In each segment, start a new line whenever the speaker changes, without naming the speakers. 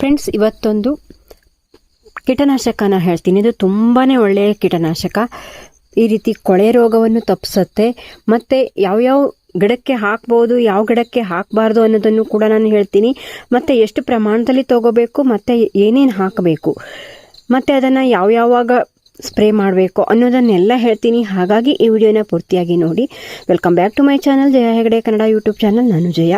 Friends ಇವತ್ತೊಂದು ಕೀಟನಾಶಕನ ಹೇಳ್ತೀನಿ. ಇದು ತುಂಬಾ ಒಳ್ಳೆಯ ಕೀಟನಾಶಕ. ಈ ರೀತಿ ಕೊಳೆ ರೋಗವನ್ನು ತಪ್ಪಿಸುತ್ತೆ ಮತ್ತು ಯಾವ್ಯಾವ ಗಿಡಕ್ಕೆ ಹಾಕ್ಬೋದು, ಯಾವ ಗಿಡಕ್ಕೆ ಹಾಕಬಾರ್ದು ಅನ್ನೋದನ್ನು ಕೂಡ ನಾನು ಹೇಳ್ತೀನಿ. ಮತ್ತು ಎಷ್ಟು ಪ್ರಮಾಣದಲ್ಲಿ ತಗೋಬೇಕು, ಮತ್ತು ಏನೇನು ಹಾಕಬೇಕು, ಮತ್ತು ಅದನ್ನು ಯಾವ್ಯಾವಾಗ ಸ್ಪ್ರೇ ಮಾಡಬೇಕು ಅನ್ನೋದನ್ನೆಲ್ಲ ಹೇಳ್ತೀನಿ. ಹಾಗಾಗಿ ಈ ವಿಡಿಯೋನ ಪೂರ್ತಿಯಾಗಿ ನೋಡಿ. Welcome back to my channel Jaya Hegde, Kannada YouTube channel. ನಾನು ಜಯ.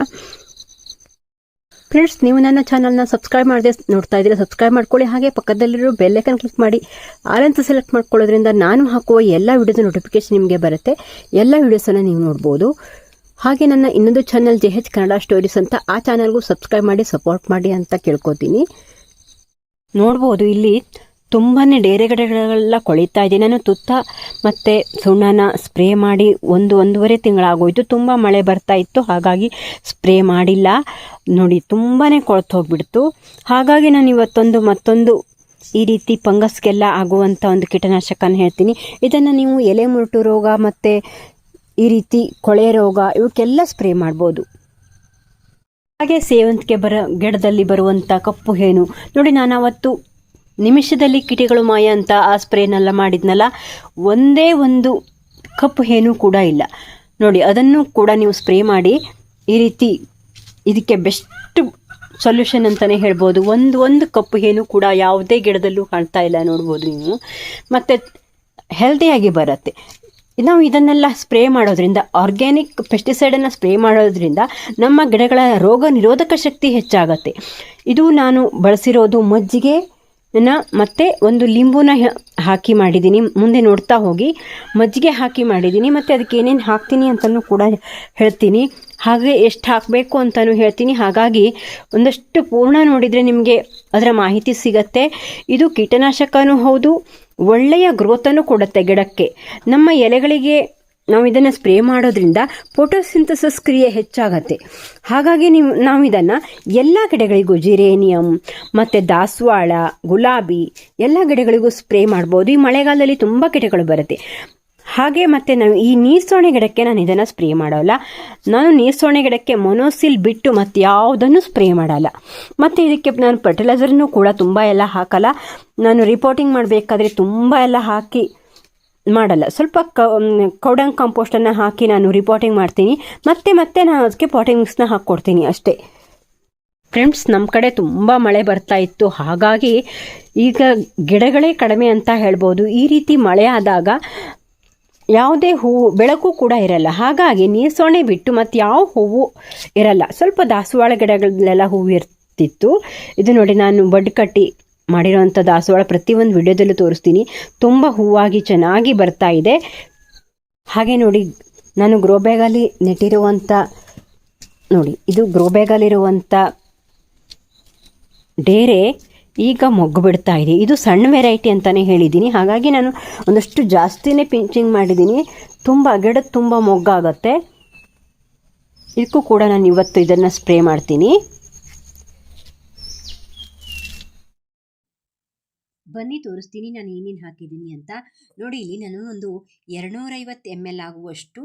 ಫ್ರೆಂಡ್ಸ್ ನೀವು ನನ್ನ ಚಾನಲ್ನ ಸಬ್ಸ್ಕ್ರೈಬ್ ಮಾಡದೆ ನೋಡ್ತಾ ಇದ್ದೀರಾ ಸಬ್ಸ್ಕ್ರೈಬ್ ಮಾಡ್ಕೊಳ್ಳಿ. ಹಾಗೆ ಪಕ್ಕದಲ್ಲಿರೋ ಬೆಲ್ಲೈಕನ್ ಕ್ಲಿಕ್ ಮಾಡಿ. ಆಲಂತ ಸೆಲೆಕ್ಟ್ ಮಾಡ್ಕೊಳ್ಳೋದ್ರಿಂದ ನಾನು ಹಾಕುವ ಎಲ್ಲ ವಿಡಿಯೋದ ನೋಟಿಫಿಕೇಶನ್ ನಿಮಗೆ ಬರುತ್ತೆ. ಎಲ್ಲ ವಿಡಿಯೋಸನ್ನು ನೀವು ನೋಡ್ಬೋದು. ಹಾಗೆ ನನ್ನ ಇನ್ನೊಂದು channel J H Kannada stories ಅಂತ, ಆ ಚಾನಲ್ಗೂ ಸಬ್ಸ್ಕ್ರೈಬ್ ಮಾಡಿ ಸಪೋರ್ಟ್ ಮಾಡಿ ಅಂತ ಕೇಳ್ಕೊತೀನಿ. ನೋಡ್ಬೋದು ಇಲ್ಲಿ. ತುಂಬಾ ಡೇರೆಗಡೆಗಳೆಲ್ಲ ಕೊಳಿತಾ ಇದೆ. ನಾನು ತುತ್ತ ಮತ್ತು ಸುಣ್ಣನ ಸ್ಪ್ರೇ ಮಾಡಿ ಒಂದು ಒಂದೂವರೆ ತಿಂಗಳಾಗೋಯಿತು. ತುಂಬ ಮಳೆ ಬರ್ತಾ ಇತ್ತು. ಹಾಗಾಗಿ ಸ್ಪ್ರೇ ಮಾಡಿಲ್ಲ. ನೋಡಿ ತುಂಬಾ ಕೊಳ್ತು ಹೋಗ್ಬಿಡ್ತು. ಹಾಗಾಗಿ ನಾನು ಇವತ್ತೊಂದು ಮತ್ತೊಂದು ಈ ರೀತಿ ಫಂಗಸ್ಗೆಲ್ಲ ಆಗುವಂಥ ಒಂದು ಕೀಟನಾಶಕನ ಹೇಳ್ತೀನಿ. ಇದನ್ನು ನೀವು ಎಲೆ ಮುರುಟು ರೋಗ ಮತ್ತು ಈ ರೀತಿ ಕೊಳೆ ರೋಗ ಇವಕ್ಕೆಲ್ಲ ಸ್ಪ್ರೇ ಮಾಡ್ಬೋದು. ಹಾಗೆ ಸೇವಂತಿಗೆ ಬರ ಗಿಡದಲ್ಲಿ ಬರುವಂಥ ಕಪ್ಪು ಹೇನು ನೋಡಿ ನಾನು ಅವತ್ತು ನಿಮಿಷದಲ್ಲಿ ಕಿಟಿಗಳು ಮಾಯ ಅಂತ ಆ ಸ್ಪ್ರೇನೆಲ್ಲ ಮಾಡಿದ್ನಲ್ಲ, ಒಂದೇ ಒಂದು ಕಪ್ ಏನೂ ಕೂಡ ಇಲ್ಲ. ನೋಡಿ, ಅದನ್ನು ಕೂಡ ನೀವು ಸ್ಪ್ರೇ ಮಾಡಿ, ಈ ರೀತಿ ಇದಕ್ಕೆ ಬೆಸ್ಟ್ ಸೊಲ್ಯೂಷನ್ ಅಂತಲೇ ಹೇಳ್ಬೋದು. ಒಂದು ಒಂದು ಕಪ್ಪು ಏನು ಕೂಡ ಯಾವುದೇ ಗಿಡದಲ್ಲೂ ಕಾಣ್ತಾ ಇಲ್ಲ ನೋಡ್ಬೋದು ನೀವು. ಮತ್ತು ಹೆಲ್ದಿಯಾಗಿ ಬರುತ್ತೆ. ನಾವು ಇದನ್ನೆಲ್ಲ ಸ್ಪ್ರೇ ಮಾಡೋದ್ರಿಂದ, ಆರ್ಗ್ಯಾನಿಕ್ ಪೆಸ್ಟಿಸೈಡನ್ನು ಸ್ಪ್ರೇ ಮಾಡೋದ್ರಿಂದ ನಮ್ಮ ಗಿಡಗಳ ರೋಗ ನಿರೋಧಕ ಶಕ್ತಿ ಹೆಚ್ಚಾಗತ್ತೆ. ಇದು ನಾನು ಬಳಸಿರೋದು ಮಜ್ಜಿಗೆ ನ ಮತ್ತೆ ಒಂದು ಲಿಂಬುನ ಹಾಕಿ ಮಾಡಿದ್ದೀನಿ ಮುಂದೆ ನೋಡ್ತಾ ಹೋಗಿ. ಮಜ್ಜಿಗೆ ಹಾಕಿ ಮಾಡಿದ್ದೀನಿ ಮತ್ತು ಅದಕ್ಕೆ ಏನೇನು ಹಾಕ್ತೀನಿ ಅಂತಲೂ ಕೂಡ ಹೇಳ್ತೀನಿ. ಹಾಗೆ ಎಷ್ಟು ಹಾಕಬೇಕು ಅಂತಲೂ ಹೇಳ್ತೀನಿ. ಹಾಗಾಗಿ ಒಂದಷ್ಟು ಪೂರ್ಣ ನೋಡಿದರೆ ನಿಮಗೆ ಅದರ ಮಾಹಿತಿ ಸಿಗತ್ತೆ. ಇದು ಕೀಟನಾಶಕನೂ ಹೌದು. ಒಳ್ಳೆಯ ಗ್ರೋತನ್ನು ಕೊಡುತ್ತೆ ಗಿಡಕ್ಕೆ. ನಮ್ಮ ಎಲೆಗಳಿಗೆ ನಾವು ಇದನ್ನು ಸ್ಪ್ರೇ ಮಾಡೋದ್ರಿಂದ ಫೋಟೋಸಿಂಥಸಿಸ್ ಕ್ರಿಯೆ ಹೆಚ್ಚಾಗತ್ತೆ. ಹಾಗಾಗಿ ನೀವು ನಾವು ಇದನ್ನು ಎಲ್ಲ ಗಿಡಗಳಿಗೂ ಜಿರೇನಿಯಂ, ಮತ್ತು ದಾಸವಾಳ, ಗುಲಾಬಿ ಎಲ್ಲ ಗಿಡಗಳಿಗೂ ಸ್ಪ್ರೇ ಮಾಡ್ಬೋದು. ಈ ಮಳೆಗಾಲದಲ್ಲಿ ತುಂಬ ಗಿಡಗಳು ಬರುತ್ತೆ. ಹಾಗೆ ಮತ್ತು ನಾವು ಈ ನೀರ್ಸೋಣೆ ಗಿಡಕ್ಕೆ ನಾನು ಇದನ್ನು ಸ್ಪ್ರೇ ಮಾಡೋಲ್ಲ. ನಾನು ನೀರ್ಸೋಣೆ ಗಿಡಕ್ಕೆ ಮೊನೋಸಿಲ್ ಬಿಟ್ಟು ಮತ್ತು ಯಾವುದನ್ನು ಸ್ಪ್ರೇ ಮಾಡಲ್ಲ. ಮತ್ತು ಇದಕ್ಕೆ ನಾನು ಫರ್ಟಿಲೈಸರ್ನೂ ಕೂಡ ತುಂಬ ಎಲ್ಲ ಹಾಕಲ್ಲ. ನಾನು ರಿಪೋರ್ಟಿಂಗ್ ಮಾಡಬೇಕಾದ್ರೆ ತುಂಬ ಎಲ್ಲ ಹಾಕಿ ಮಾಡಲ್ಲ. ಸ್ವಲ್ಪ ಕ ಕೌಡಂಗ್ ಕಾಂಪೋಸ್ಟನ್ನು ಹಾಕಿ ನಾನು ರಿಪೋರ್ಟಿಂಗ್ ಮಾಡ್ತೀನಿ. ಮತ್ತೆ ಮತ್ತೆ ನಾನು ಅದಕ್ಕೆ ಪಾಟಿಂಗ್ ಮಿಕ್ಸ್ನ ಹಾಕ್ಕೊಡ್ತೀನಿ ಅಷ್ಟೇ. ಫ್ರೆಂಡ್ಸ್ ನಮ್ಮ ಕಡೆ ತುಂಬ ಮಳೆ ಬರ್ತಾ ಇತ್ತು. ಹಾಗಾಗಿ ಈಗ ಗಿಡಗಳೇ ಕಡಿಮೆ ಅಂತ ಹೇಳ್ಬೋದು. ಈ ರೀತಿ ಮಳೆ ಆದಾಗ ಯಾವುದೇ ಹೂವು ಬೆಳಕು ಕೂಡ ಇರಲ್ಲ. ಹಾಗಾಗಿ ನೀರು ಸೊಣೆ ಬಿಟ್ಟು ಮತ್ತು ಯಾವ ಹೂವು ಇರಲ್ಲ. ಸ್ವಲ್ಪ ದಾಸವಾಳ ಗಿಡಗಳಲ್ಲೆಲ್ಲ ಹೂವು ಇರ್ತಿತ್ತು. ಇದು ನೋಡಿ ನಾನು ಬಡ್ ಕಟ್ಟಿ ಮಾಡಿರೋವಂಥ ದಾಸವಾಳ ಪ್ರತಿಯೊಂದು ವಿಡಿಯೋದಲ್ಲೂ ತೋರಿಸ್ತೀನಿ. ತುಂಬ ಹೂವಾಗಿ ಚೆನ್ನಾಗಿ ಬರ್ತಾ ಇದೆ. ಹಾಗೆ ನೋಡಿ, ನಾನು ಗ್ರೋ ಬ್ಯಾಗಲ್ಲಿ ನೆಟ್ಟಿರುವಂಥ ನೋಡಿ, ಇದು ಗ್ರೋ ಬ್ಯಾಗಲ್ಲಿರುವಂಥ ಡೇರೆ ಈಗ ಮೊಗ್ಗು ಬಿಡ್ತಾ ಇದೆ. ಇದು ಸಣ್ಣ ವೆರೈಟಿ ಅಂತಲೇ ಹೇಳಿದ್ದೀನಿ. ಹಾಗಾಗಿ ನಾನು ಒಂದಷ್ಟು ಜಾಸ್ತಿನೇ ಪಿಂಚಿಂಗ್ ಮಾಡಿದ್ದೀನಿ. ತುಂಬ, ಗಿಡದ ತುಂಬ ಮೊಗ್ಗಾಗತ್ತೆ ಇದಕ್ಕೂ ಕೂಡ ನಾನು ಇವತ್ತು ಇದನ್ನು ಸ್ಪ್ರೇ ಮಾಡ್ತೀನಿ. ಬನ್ನಿ, ತೋರಿಸ್ತೀನಿ, ನಾನು ಏನೇನು ಹಾಕಿದ್ದೀನಿ ಅಂತ. ನೋಡಿ, ಇಲ್ಲಿ ನಾನು ಒಂದು ಎರಡುನೂರೈವತ್ತು ಎಂ ಎಲ್ ಆಗುವಷ್ಟು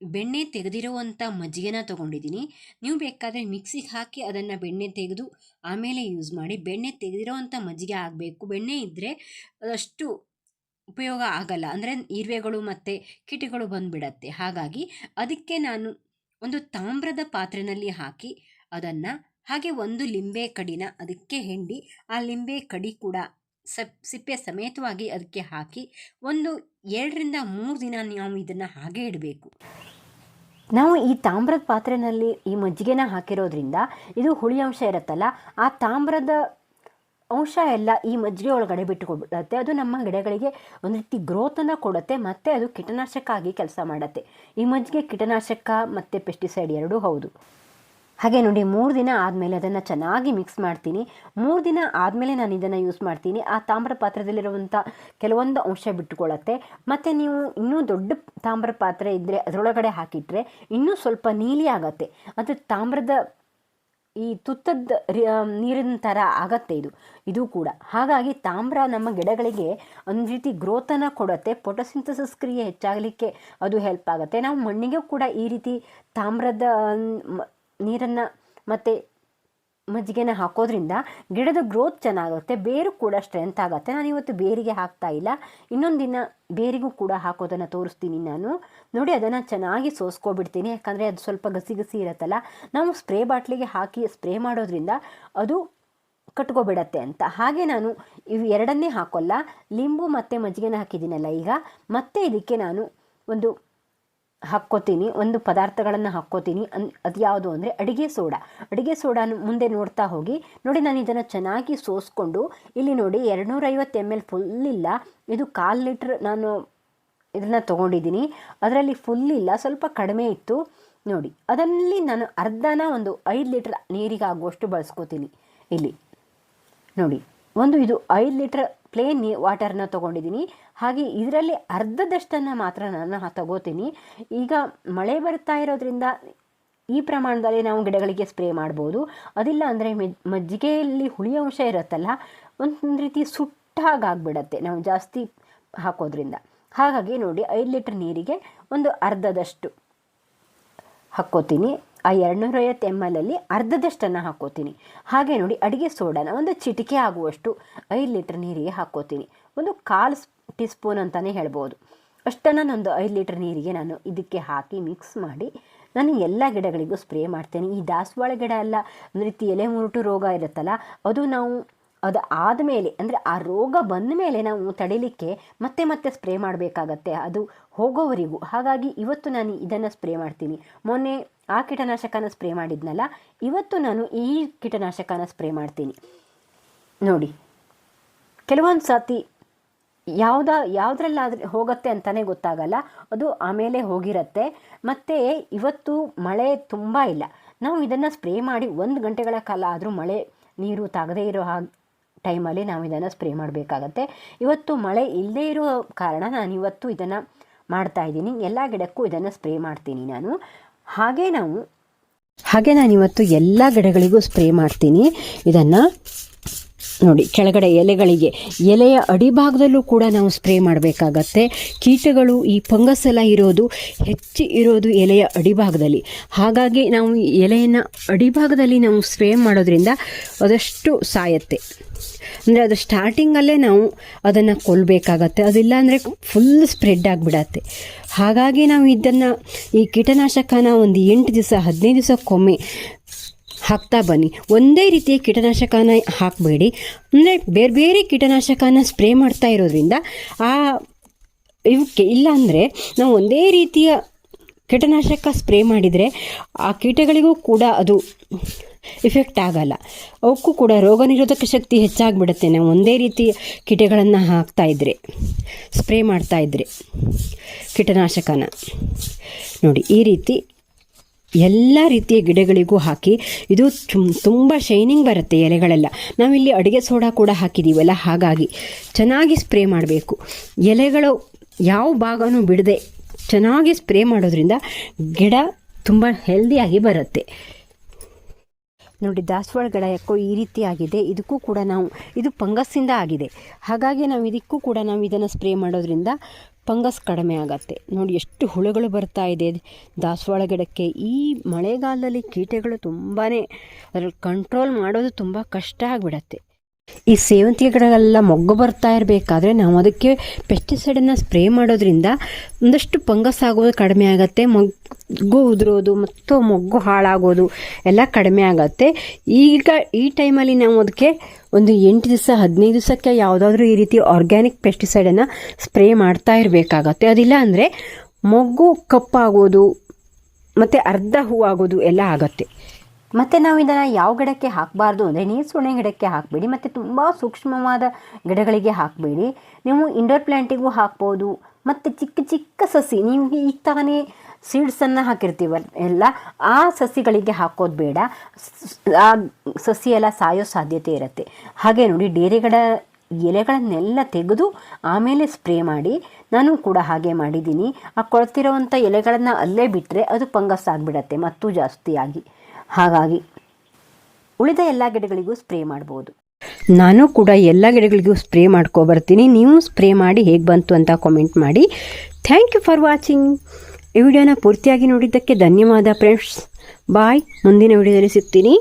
ಬೆಣ್ಣೆ ತೆಗೆದಿರುವಂಥ ಮಜ್ಜಿಗೆನ ತೊಗೊಂಡಿದ್ದೀನಿ. ನೀವು ಬೇಕಾದರೆ ಮಿಕ್ಸಿಗೆ ಹಾಕಿ ಅದನ್ನು ಬೆಣ್ಣೆ ತೆಗೆದು ಆಮೇಲೆ ಯೂಸ್ ಮಾಡಿ. ಬೆಣ್ಣೆ ತೆಗೆದಿರೋವಂಥ ಮಜ್ಜಿಗೆ ಆಗಬೇಕು. ಬೆಣ್ಣೆ ಇದ್ದರೆ ಅದಷ್ಟು ಉಪಯೋಗ ಆಗಲ್ಲ. ಅಂದರೆ ಇರುವೆಗಳು ಮತ್ತು ಕೀಟಗಳು ಬಂದುಬಿಡತ್ತೆ. ಹಾಗಾಗಿ ಅದಕ್ಕೆ ನಾನು ಒಂದು ತಾಮ್ರದ ಪಾತ್ರೆಯಲ್ಲಿ ಹಾಕಿ ಅದನ್ನು ಹಾಗೆ ಒಂದು ಲಿಂಬೆ ಕಡಿನ, ಅದಕ್ಕೆ ಹೆಂಡಿ, ಆ ಲಿಂಬೆ ಕಡಿ ಕೂಡ ಸಪ್, ಸಿಪ್ಪೆ ಸಮೇತವಾಗಿ ಅದಕ್ಕೆ ಹಾಕಿ ಒಂದು ಎರಡರಿಂದ ಮೂರು ದಿನ ನಾವು ಇದನ್ನು ಹಾಗೆ ಇಡಬೇಕು. ನಾವು ಈ ತಾಮ್ರದ ಪಾತ್ರೆಯಲ್ಲಿ ಈ ಮಜ್ಜಿಗೆನ ಹಾಕಿರೋದ್ರಿಂದ ಇದು ಹುಳಿ ಅಂಶ ಇರುತ್ತಲ್ಲ, ಆ ತಾಮ್ರದ ಅಂಶ ಎಲ್ಲ ಈ ಮಜ್ಜಿಗೆ ಒಳಗಡೆ ಬಿಟ್ಟುಕೊಬಿಡುತ್ತೆ ಅದು ನಮ್ಮ ಗಿಡಗಳಿಗೆ ಒಂದು ರೀತಿ ಗ್ರೋತನ್ನು ಕೊಡುತ್ತೆ, ಮತ್ತು ಅದು ಕೀಟನಾಶಕ ಆಗಿ ಕೆಲಸ ಮಾಡುತ್ತೆ. ಈ ಮಜ್ಜಿಗೆ ಕೀಟನಾಶಕ ಮತ್ತು ಪೆಸ್ಟಿಸೈಡ್ ಎರಡೂ ಹೌದು. ಹಾಗೆ ನೋಡಿ, ಮೂರು ದಿನ ಆದಮೇಲೆ ಅದನ್ನು ಚೆನ್ನಾಗಿ ಮಿಕ್ಸ್ ಮಾಡ್ತೀನಿ. ಮೂರು ದಿನ ಆದಮೇಲೆ ನಾನು ಇದನ್ನು ಯೂಸ್ ಮಾಡ್ತೀನಿ. ಆ ತಾಮ್ರ ಪಾತ್ರದಲ್ಲಿರುವಂಥ ಕೆಲವೊಂದು ಅಂಶ ಬಿಟ್ಟುಕೊಳ್ಳುತ್ತೆ ಮತ್ತು ನೀವು ಇನ್ನೂ ದೊಡ್ಡ ತಾಮ್ರ ಪಾತ್ರೆ ಇದ್ದರೆ ಅದರೊಳಗಡೆ ಹಾಕಿಟ್ರೆ ಇನ್ನೂ ಸ್ವಲ್ಪ ನೀಲಿ ಆಗತ್ತೆ. ಅದು ತಾಮ್ರದ ಈ ತುತ್ತದ ನೀರಿನ ಥರ ಆಗತ್ತೆ ಇದು. ಇದು ಕೂಡ. ಹಾಗಾಗಿ ತಾಮ್ರ ನಮ್ಮ ಗಿಡಗಳಿಗೆ ಒಂದು ರೀತಿ ಗ್ರೋತನ್ನು ಕೊಡುತ್ತೆ. ಫೋಟೋಸಿಂಥಸಿಸ್ ಕ್ರಿಯೆ ಹೆಚ್ಚಾಗಲಿಕ್ಕೆ ಅದು ಹೆಲ್ಪ್ ಆಗುತ್ತೆ. ನಾವು ಮಣ್ಣಿಗೂ ಕೂಡ ಈ ರೀತಿ ತಾಮ್ರದ ನೀರನ್ನು ಮತ್ತು ಮಜ್ಜಿಗೆನ ಹಾಕೋದ್ರಿಂದ ಗಿಡದ ಗ್ರೋತ್ ಚೆನ್ನಾಗುತ್ತೆ, ಬೇರು ಕೂಡ ಸ್ಟ್ರೆಂತ್ ಆಗುತ್ತೆ. ನಾನು ಇವತ್ತು ಬೇರಿಗೆ ಹಾಕ್ತಾ ಇಲ್ಲ. ಇನ್ನೊಂದು ದಿನ ಬೇರಿಗೂ ಕೂಡ ಹಾಕೋದನ್ನು ತೋರಿಸ್ತೀನಿ ನಾನು. ನೋಡಿ, ಅದನ್ನು ಚೆನ್ನಾಗಿ ಸೋಸ್ಕೊಬಿಡ್ತೀನಿ. ಯಾಕಂದರೆ ಅದು ಸ್ವಲ್ಪ ಗಸಿ ಗಸಿ ಇರುತ್ತಲ್ಲ. ನಾವು ಸ್ಪ್ರೇ ಬಾಟ್ಲಿಗೆ ಹಾಕಿ ಸ್ಪ್ರೇ ಮಾಡೋದ್ರಿಂದ ಅದು ಕಟ್ಕೊಬಿಡತ್ತೆ ಅಂತ. ಹಾಗೆ ನಾನು ಇವು ಎರಡನ್ನೇ ಹಾಕೋಲ್ಲ. ಲಿಂಬು ಮತ್ತು ಮಜ್ಜಿಗೆನ ಹಾಕಿದ್ದೀನಲ್ಲ ಈಗ. ಮತ್ತೆ ಇದಕ್ಕೆ ನಾನು ಒಂದು ಹಾಕ್ಕೋತೀನಿ, ಒಂದು ಪದಾರ್ಥಗಳನ್ನು ಹಾಕ್ಕೋತೀನಿ, ಅನ್ ಅದು ಯಾವುದು ಅಂದರೆ ಅಡುಗೆ ಸೋಡಾ. ಅಡುಗೆ ಸೋಡಾನ ಮುಂದೆ ನೋಡ್ತಾ ಹೋಗಿ, ನೋಡಿ ನಾನು ಇದನ್ನು ಚೆನ್ನಾಗಿ ಸೋಸ್ಕೊಂಡು, ಇಲ್ಲಿ ನೋಡಿ ಎರಡುನೂರೈವತ್ತು ಎಂ ಎಲ್ ಫುಲ್ ಇಲ್ಲ. ಇದು ಕಾಲು ಲೀಟ್ರ್ ನಾನು ಇದನ್ನು ತೊಗೊಂಡಿದ್ದೀನಿ. ಅದರಲ್ಲಿ ಫುಲ್ ಇಲ್ಲ, ಸ್ವಲ್ಪ ಕಡಿಮೆ ಇತ್ತು. ನೋಡಿ, ಅದರಲ್ಲಿ ನಾನು ಅರ್ಧನ ಒಂದು ಐದು ಲೀಟ್ರ್ ನೀರಿಗೆ ಆಗುವಷ್ಟು ಬಳಸ್ಕೋತೀನಿ. ಇಲ್ಲಿ, ನೋಡಿ, ಒಂದು ಇದು ಐದು ಲೀಟ್ರ್ ಪ್ಲೇನ್ ನೀ ವಾಟರ್ನ ತೊಗೊಂಡಿದ್ದೀನಿ. ಹಾಗೆ ಇದರಲ್ಲಿ ಅರ್ಧದಷ್ಟನ್ನು ಮಾತ್ರ ನಾನು ತಗೋತೀನಿ. ಈಗ ಮಳೆ ಬರ್ತಾ ಇರೋದ್ರಿಂದ ಈ ಪ್ರಮಾಣದಲ್ಲಿ ನಾವು ಗಿಡಗಳಿಗೆ ಸ್ಪ್ರೇ ಮಾಡ್ಬೋದು. ಅದಿಲ್ಲ ಅಂದರೆ ಮಜ್ಜಿಗೆಯಲ್ಲಿ ಹುಳಿ ಅಂಶ ಇರುತ್ತಲ್ಲ ಒಂದು ರೀತಿ ಸುಟ್ಟಾಗಾಗ್ಬಿಡತ್ತೆ ನಾವು ಜಾಸ್ತಿ ಹಾಕೋದ್ರಿಂದ. ಹಾಗಾಗಿ ನೋಡಿ, ಐದು ಲೀಟ್ರ್ ನೀರಿಗೆ ಒಂದು ಅರ್ಧದಷ್ಟು ಹಾಕ್ಕೋತೀನಿ. ಆ ಎರಡುನೂರೈವತ್ತು ಎಂ ಎಲಲ್ಲಿ ಅರ್ಧದಷ್ಟನ್ನು ಹಾಕೋತೀನಿ. ಹಾಗೆ ನೋಡಿ ಅಡುಗೆ ಸೋಡಾನ ಒಂದು ಚಿಟಿಕೆ ಆಗುವಷ್ಟು ಐದು ಲೀಟ್ರ್ ನೀರಿಗೆ ಹಾಕೋತೀನಿ. ಒಂದು ಕಾಲು ಟೀ ಸ್ಪೂನ್ ಅಂತಲೇ ಹೇಳ್ಬೋದು. ಅಷ್ಟನ್ನು ನಾನೊಂದು ಐದು ಲೀಟ್ರ್ ನೀರಿಗೆ ನಾನು ಇದಕ್ಕೆ ಹಾಕಿ ಮಿಕ್ಸ್ ಮಾಡಿ ನಾನು ಎಲ್ಲ ಗಿಡಗಳಿಗೂ ಸ್ಪ್ರೇ ಮಾಡ್ತೇನೆ. ಈ ದಾಸವಾಳ ಗಿಡ ಎಲ್ಲ ಒಂದು ರೀತಿ ಎಲೆ ಮುರುಟು ರೋಗ ಇರುತ್ತಲ್ಲ, ಅದು ನಾವು ಅದು ಆದಮೇಲೆ, ಅಂದರೆ ಆ ರೋಗ ಬಂದ ಮೇಲೆ ನಾವು ತಡಿಲಿಕ್ಕೆ ಮತ್ತೆ ಮತ್ತೆ ಸ್ಪ್ರೇ ಮಾಡಬೇಕಾಗತ್ತೆ. ಅದು ಹೋಗೋವರೆಗೂ. ಹಾಗಾಗಿ ಇವತ್ತು ನಾನು ಇದನ್ನು ಸ್ಪ್ರೇ ಮಾಡ್ತೀನಿ. ಮೊನ್ನೆ ಆ ಕೀಟನಾಶಕನ ಸ್ಪ್ರೇ ಮಾಡಿದ್ನಲ್ಲ, ಇವತ್ತು ನಾನು ಈ ಕೀಟನಾಶಕನ ಸ್ಪ್ರೇ ಮಾಡ್ತೀನಿ. ನೋಡಿ, ಕೆಲವೊಂದು ಸತಿ ಯಾವುದ, ಯಾವುದ್ರಲ್ಲಾದ್ರೆ ಹೋಗುತ್ತೆ ಅಂತಲೇ ಗೊತ್ತಾಗಲ್ಲ. ಅದು ಆಮೇಲೆ ಹೋಗಿರತ್ತೆ. ಮತ್ತು ಇವತ್ತು ಮಳೆ ತುಂಬ ಇಲ್ಲ. ನಾವು ಇದನ್ನು ಸ್ಪ್ರೇ ಮಾಡಿ ಒಂದು ಗಂಟೆಗಳ ಕಾಲ ಆದರೂ ಮಳೆ ನೀರು ತಾಗದೇ ಇರೋ ಹಾಗೆ ಟೈಮಲ್ಲಿ ನಾವು ಇದನ್ನು ಸ್ಪ್ರೇ ಮಾಡಬೇಕಾಗತ್ತೆ. ಇವತ್ತು ಮಳೆ ಇಲ್ಲದೇ ಇರೋ ಕಾರಣ ನಾನು ಇವತ್ತು ಇದನ್ನು ಮಾಡ್ತಾ ಇದ್ದೀನಿ. ಎಲ್ಲ ಗಿಡಕ್ಕೂ ಇದನ್ನು ಸ್ಪ್ರೇ ಮಾಡ್ತೀನಿ ನಾನು. ಹಾಗೆ ನಾವು, ಹಾಗೆ ನಾನು ಇವತ್ತು ಎಲ್ಲ ಗಿಡಗಳಿಗೂ ಸ್ಪ್ರೇ ಮಾಡ್ತೀನಿ. ಇದನ್ನು ನೋಡಿ, ಕೆಳಗಡೆ ಎಲೆಗಳಿಗೆ. ಎಲೆಯ ಅಡಿಭಾಗದಲ್ಲೂ ಕೂಡ ನಾವು ಸ್ಪ್ರೇ ಮಾಡಬೇಕಾಗತ್ತೆ. ಕೀಟಗಳು ಈ ಫಂಗಸ್ ಎಲ್ಲ ಇರೋದು, ಹೆಚ್ಚು ಇರೋದು ಎಲೆಯ ಅಡಿಭಾಗದಲ್ಲಿ. ಹಾಗಾಗಿ ನಾವು ಎಲೆಯನ್ನು ಅಡಿಭಾಗದಲ್ಲಿ ನಾವು ಸ್ಪ್ರೇ ಮಾಡೋದ್ರಿಂದ ಅದಷ್ಟು ಸಾಯತ್ತೆ. ಅಂದರೆ ಅದು ಸ್ಟಾರ್ಟಿಂಗಲ್ಲೇ ನಾವು ಅದನ್ನು ಕೊಲ್ಲಬೇಕಾಗತ್ತೆ ಅದಿಲ್ಲ ಅಂದರೆ ಫುಲ್ ಸ್ಪ್ರೆಡ್ ಆಗಿಬಿಡತ್ತೆ. ಹಾಗಾಗಿ ನಾವು ಇದನ್ನು ಈ ಕೀಟನಾಶಕನ ಒಂದು ಎಂಟು ದಿವಸ, ಹದಿನೈದು ದಿವಸಕ್ಕೊಮ್ಮೆ ಹಾಕ್ತಾ ಬನ್ನಿ. ಒಂದೇ ರೀತಿಯ ಕೀಟನಾಶಕನ ಹಾಕಬೇಡಿ. ಅಂದರೆ ಬೇರೆ ಬೇರೆ ಕೀಟನಾಶಕನ ಸ್ಪ್ರೇ ಮಾಡ್ತಾ ಇರೋದ್ರಿಂದ ಆ ಇವಕ್ಕೆ ಇಲ್ಲಾಂದರೆ ನಾವು ಒಂದೇ ರೀತಿಯ ಕೀಟನಾಶಕ ಸ್ಪ್ರೇ ಮಾಡಿದರೆ ಆ ಕೀಟಗಳಿಗೂ ಕೂಡ ಅದು ಇಫೆಕ್ಟ್ ಆಗಲ್ಲ. ಅವಕ್ಕೂ ಕೂಡ ರೋಗ ನಿರೋಧಕ ಶಕ್ತಿ ಹೆಚ್ಚಾಗಿಬಿಡುತ್ತೆ. ನಾವು ಒಂದೇ ರೀತಿ ಕೀಟಗಳನ್ನು ಹಾಕ್ತಾ ಇದ್ದರೆ ಸ್ಪ್ರೇ ಮಾಡ್ತಾ ಕೀಟನಾಶಕನ. ನೋಡಿ, ಈ ರೀತಿ ಎಲ್ಲ ರೀತಿಯ ಗಿಡಗಳಿಗೂ ಹಾಕಿ ಇದು ತುಂಬ ಶೈನಿಂಗ್ ಬರುತ್ತೆ ಎಲೆಗಳೆಲ್ಲ. ನಾವಿಲ್ಲಿ ಅಡುಗೆ ಸೋಡಾ ಕೂಡ ಹಾಕಿದ್ದೀವಲ್ಲ ಹಾಗಾಗಿ ಚೆನ್ನಾಗಿ ಸ್ಪ್ರೇ ಮಾಡಬೇಕು. ಎಲೆಗಳು ಯಾವ ಭಾಗನೂ ಬಿಡದೆ ಚೆನ್ನಾಗಿ ಸ್ಪ್ರೇ ಮಾಡೋದ್ರಿಂದ ಗಿಡ ತುಂಬ ಹೆಲ್ದಿಯಾಗಿ ಬರುತ್ತೆ. ನೋಡಿ, ದಾಸವಾಳ ಗಿಡ ಯಾಕೋ ಈ ರೀತಿ ಆಗಿದೆ. ಇದಕ್ಕೂ ಕೂಡ ನಾವು, ಇದು ಫಂಗಸ್ಸಿಂದ ಆಗಿದೆ. ಹಾಗಾಗಿ ನಾವು ಇದಕ್ಕೂ ಕೂಡ ನಾವು ಇದನ್ನು ಸ್ಪ್ರೇ ಮಾಡೋದ್ರಿಂದ ಫಂಗಸ್ ಕಡಿಮೆ ಆಗತ್ತೆ. ನೋಡಿ, ಎಷ್ಟು ಹುಳುಗಳು ಬರ್ತಾ ಇದೆ. ದಾಸವಾಳ ಗಿಡಕ್ಕೆ ಈ ಮಳೆಗಾಲದಲ್ಲಿ ಕೀಟಗಳು ತುಂಬಾ ಅದ್ರಲ್ಲಿ ಕಂಟ್ರೋಲ್ ಮಾಡೋದು ತುಂಬ ಕಷ್ಟ ಆಗಿಬಿಡತ್ತೆ. ಈ ಸೇವಂತಿಗೆ ಗಿಡಗಳೆಲ್ಲ ಮೊಗ್ಗು ಬರ್ತಾ ಇರಬೇಕಾದ್ರೆ ನಾವು ಅದಕ್ಕೆ ಪೆಸ್ಟಿಸೈಡನ್ನು ಸ್ಪ್ರೇ ಮಾಡೋದ್ರಿಂದ ಒಂದಷ್ಟು ಫಂಗಸ್ ಆಗೋದು ಕಡಿಮೆ ಆಗುತ್ತೆ. ಮೊಗ್ಗು ಉದುರೋದು ಮತ್ತು ಮೊಗ್ಗು ಹಾಳಾಗೋದು ಎಲ್ಲ ಕಡಿಮೆ ಆಗುತ್ತೆ. ಈಗ ಈ ಟೈಮಲ್ಲಿ ನಾವು ಅದಕ್ಕೆ ಒಂದು ಎಂಟು ದಿವಸ, ಹದಿನೈದು ದಿವಸಕ್ಕೆ ಯಾವುದಾದ್ರೂ ಈ ರೀತಿ ಆರ್ಗ್ಯಾನಿಕ್ ಪೆಸ್ಟಿಸೈಡನ್ನು ಸ್ಪ್ರೇ ಮಾಡ್ತಾ ಇರಬೇಕಾಗತ್ತೆ. ಅದಿಲ್ಲ ಅಂದರೆ ಮೊಗ್ಗು ಕಪ್ಪಾಗೋದು, ಮತ್ತು ಅರ್ಧ ಹೂವಾಗೋದು ಎಲ್ಲ ಆಗತ್ತೆ. ಮತ್ತು ನಾವು ಇದನ್ನು ಯಾವ ಗಿಡಕ್ಕೆ ಹಾಕಬಾರ್ದು ಅಂದರೆ ನೀರು ಸುಣ್ಣೆ ಗಿಡಕ್ಕೆ ಹಾಕಬೇಡಿ, ಮತ್ತು ತುಂಬ ಸೂಕ್ಷ್ಮವಾದ ಗಿಡಗಳಿಗೆ ಹಾಕಬೇಡಿ. ನೀವು ಇಂಡೋರ್ ಪ್ಲ್ಯಾಂಟಿಗೂ ಹಾಕ್ಬೋದು, ಮತ್ತು ಚಿಕ್ಕ ಚಿಕ್ಕ ಸಸಿ, ನೀವು ಈಗ ತಾನೇ ಸೀಡ್ಸನ್ನು ಹಾಕಿರ್ತೀವ ಎಲ್ಲ, ಆ ಸಸಿಗಳಿಗೆ ಹಾಕೋದು ಬೇಡ. ಆ ಸಸಿ ಎಲ್ಲ ಸಾಯೋ ಸಾಧ್ಯತೆ ಇರುತ್ತೆ. ಹಾಗೆ ನೋಡಿ ಡೇರೆಗಳ ಎಲೆಗಳನ್ನೆಲ್ಲ ತೆಗೆದು ಆಮೇಲೆ ಸ್ಪ್ರೇ ಮಾಡಿ, ನಾನು ಕೂಡ ಹಾಗೆ ಮಾಡಿದ್ದೀನಿ. ಆ ಕೊಳ್ತಿರೋವಂಥ ಎಲೆಗಳನ್ನು ಅಲ್ಲೇ ಬಿಟ್ಟರೆ ಅದು ಫಂಗಸ್ ಆಗಿಬಿಡತ್ತೆ, ಮತ್ತೂ ಜಾಸ್ತಿಯಾಗಿ. ಹಾಗಾಗಿ ಉಳಿದ ಎಲ್ಲ ಗಿಡಗಳಿಗೂ ಸ್ಪ್ರೇ ಮಾಡ್ಬೋದು. ನಾನು ಕೂಡ ಎಲ್ಲ ಗಿಡಗಳಿಗೂ ಸ್ಪ್ರೇ ಮಾಡ್ಕೊ ಬರ್ತೀನಿ ನೀವು ಸ್ಪ್ರೇ ಮಾಡಿ ಹೇಗೆ ಬಂತು ಅಂತ ಕಾಮೆಂಟ್ ಮಾಡಿ. ಥ್ಯಾಂಕ್ ಯು ಫಾರ್ ವಾಚಿಂಗ್ ಈ ವಿಡಿಯೋನ ಪೂರ್ತಿಯಾಗಿ ನೋಡಿದ್ದಕ್ಕೆ ಧನ್ಯವಾದ ಫ್ರೆಂಡ್ಸ್ ಬಾಯ್ ಮುಂದಿನ ವಿಡಿಯೋದಲ್ಲಿ ಸಿಗ್ತೀನಿ.